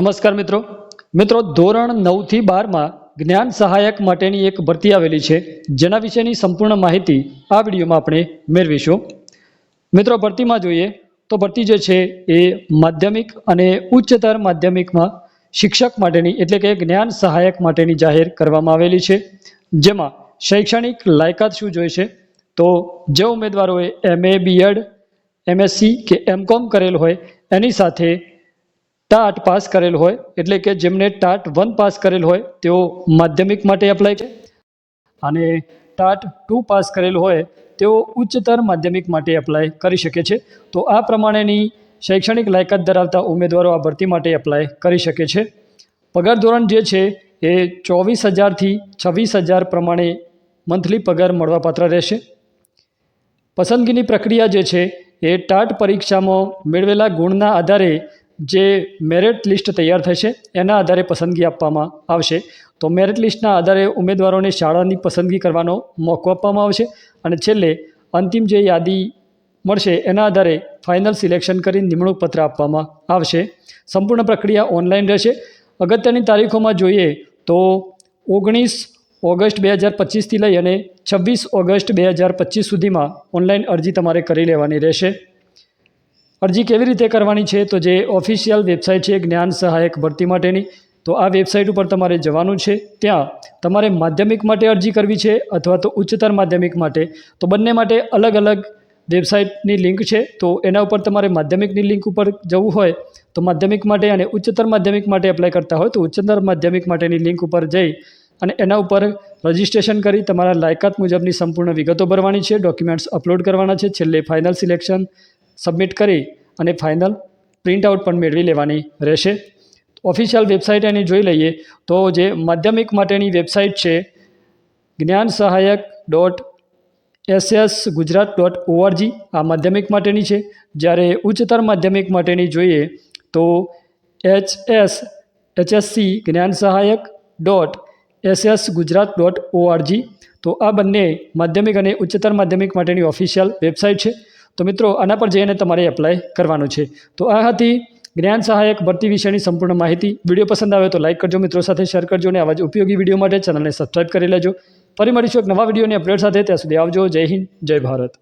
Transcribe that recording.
નમસ્કાર મિત્રો. મિત્રો, ધોરણ નવથી બારમાં જ્ઞાન સહાયક માટેની એક ભરતી આવેલી છે. જેના વિશેની સંપૂર્ણ માહિતી આ વિડીયોમાં આપણે મેળવીશું. મિત્રો, ભરતીમાં જોઈએ તો ભરતી જે છે એ માધ્યમિક અને ઉચ્ચતર માધ્યમિકમાં શિક્ષક માટેની એટલે કે જ્ઞાન સહાયક માટેની જાહેર કરવામાં આવેલી છે. જેમાં શૈક્ષણિક લાયકાત શું જોઈશે તો જે ઉમેદવારોએ એમએ, બીએડ, એમએસસી કે એમકોમ કરેલ હોય, એની સાથે ટાટ પાસ કરેલ હોય, એટલે કે જેમને ટાટ વન પાસ કરેલ હોય, તેઓ માધ્યમિક માટે એપ્લાય કરે અને ટાટ ટુ પાસ કરેલ હોય, તેઓ ઉચ્ચતર માધ્યમિક માટે એપ્લાય કરી શકે છે. તો આ પ્રમાણેની શૈક્ષણિક લાયકાત ધરાવતા ઉમેદવારો આ ભરતી માટે એપ્લાય કરી શકે છે. પગાર ધોરણ જે છે, એ ચોવીસ હજારથી છવ્વીસ હજાર પ્રમાણે મંથલી પગાર મળવાપાત્ર રહેશે. પસંદગીની પ્રક્રિયા જે છે, એ ટાટ પરીક્ષામાં મેળવેલા ગુણના આધારે જે મેરિટ લિસ્ટ તૈયાર થશે, એના આધારે પસંદગી આપવામાં આવશે. તો મેરિટ લિસ્ટના આધારે ઉમેદવારોને શાળાની પસંદગી કરવાનો મોકો આપવામાં આવશે અને છેલ્લે અંતિમ જે યાદી મળશે, એના આધારે ફાઇનલ સિલેક્શન કરી નિમણૂક પત્ર આપવામાં આવશે. સંપૂર્ણ પ્રક્રિયા ઓનલાઈન રહેશે. અગત્યની તારીખોમાં જોઈએ તો ઓગણીસ ઓગસ્ટ બે હજાર પચીસથી લઈ અને છવ્વીસ ઓગસ્ટ બે હજાર પચીસ સુધીમાં ઓનલાઈન અરજી તમારે કરી લેવાની રહેશે. અરજી કેવી રીતે કરવાની છે? તો જે ઓફિશિયલ વેબસાઇટ છે, જ્ઞાન સહાયક ભરતી માટેની. તો આ વેબસાઇટ ઉપર તમારે જવાનું છે. ત્યાં તમારે માધ્યમિક માટે અરજી કરવી છે અથવા તો ઉચ્ચતર માધ્યમિક માટે. તો બંને માટે અલગ અલગ વેબસાઇટની લિંક છે. તો એના ઉપર તમારે માધ્યમિકની લિંક ઉપર જવું હોય, તો માધ્યમિક માટે અને ઉચ્ચતર માધ્યમિક માટે એપ્લાય કરતા હોય, તો ઉચ્ચતર માધ્યમિક માટેની લિંક ઉપર જઈ અને એના ઉપર રજિસ્ટ્રેશન કરી તમારા લાયકાત મુજબની સંપૂર્ણ વિગતો ભરવાની છે. ડોક્યુમેન્ટ્સ અપલોડ કરવાના છે. છેલ્લે ફાઇનલ સિલેક્શન સબમિટ કરી અને ફાઇનલ પ્રિન્ટ આઉટ પણ મેળવી લેવાની રહેશે. ઓફિશિયલ વેબસાઇટ એની જોઈ લઈએ તો જે માધ્યમિક માટેની વેબસાઇટ છે Gyan Sahayak dot SS Gujarat dot ORG. આ માધ્યમિક માટેની છે. જ્યારે ઉચ્ચતર માધ્યમિક માટેની જોઈએ તો H S HSC Gyan Sahayak dot SS Gujarat dot ORG. તો આ બંને માધ્યમિક અને ઉચ્ચતર માધ્યમિક માટેની ઓફિશિયલ વેબસાઇટ છે. તો મિત્રો, આના પર જઈને તમારે એપ્લાય કરવાનું છે. તો આ હતી જ્ઞાન સહાયક ભરતી વિશેની સંપૂર્ણ માહિતી. વીડિયો પસંદ આવે તો લાઇક કરજો, મિત્રો સાથે શેર કરજો અને આવા જ ઉપયોગી વીડિયો માટે ચેનલને સબસ્ક્રાઈબ કરી લેજો. ફરી મળીશું એક નવા વિડીયોની અપડેટ સાથે. ત્યાં સુધી આવજો. જય હિન્દ, જય ભારત.